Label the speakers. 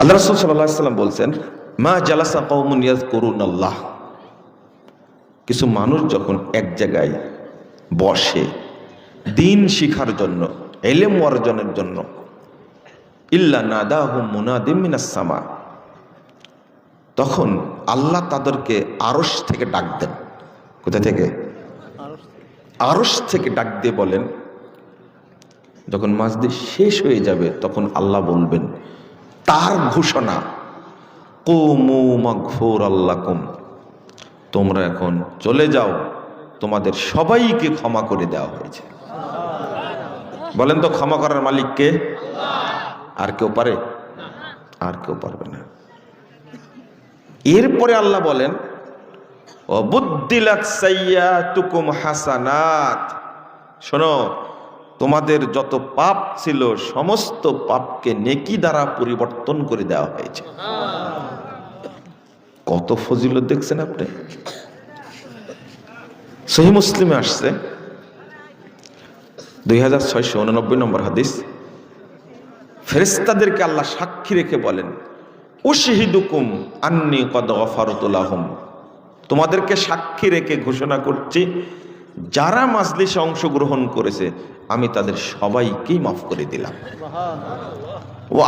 Speaker 1: আল্লাহ রসুল সাল্লাম বলছেন, মা জালাসা কৌমুন করুন আল্লাহ। কিছু মানুষ যখন এক জায়গায় বসে দিন শিখার জন্য, এলেম অর্জনের জন্য, ইল্লা নাদাহু মুনাদিম মিনাসামা তখন আল্লাহ তাদেরকে আরস থেকে ডাক দেন। কোথা থেকে? আরস থেকে ডাক দিয়ে বলেন, যখন মাসদি শেষ হয়ে যাবে, তখন আল্লাহ বলবেন তার ঘোষণা, কোমু মাগফুর আল্লাকুম, তোমরা এখন চলে যাও, তোমাদের সবাইকে ক্ষমা করে দেওয়া হয়েছে। বলেন তো ক্ষমা করার মালিককে আর কেউ পারে? আর কেউ পারবে না। এরপরে আল্লাহ বলেন অবুদ্দিলাত সাইয়াতুকুম হাসানাত। শোনো তোমাদের যত পাপ ছিল, সমস্ত পাপকে নেকি দ্বারা পরিবর্তন করে দেওয়া হয়েছে। কত ফজিলত দেখছেন আপনি? সহি মুসলিমে আসছে দুই হাজার ছয়শো উননব্বই নম্বর হাদিস। ফেরেস্তাদেরকে আল্লাহ সাক্ষী রেখে বলেন, উশহিদুকুম আন্নি কদ গফারতুলাহম তোমাদেরকে সাক্ষী রেখে ঘোষণা করছি যারা মাজলিসে অংশগ্রহণ করেছে আমি তাদের সবাইকেই মাফ করে দিলাম। ও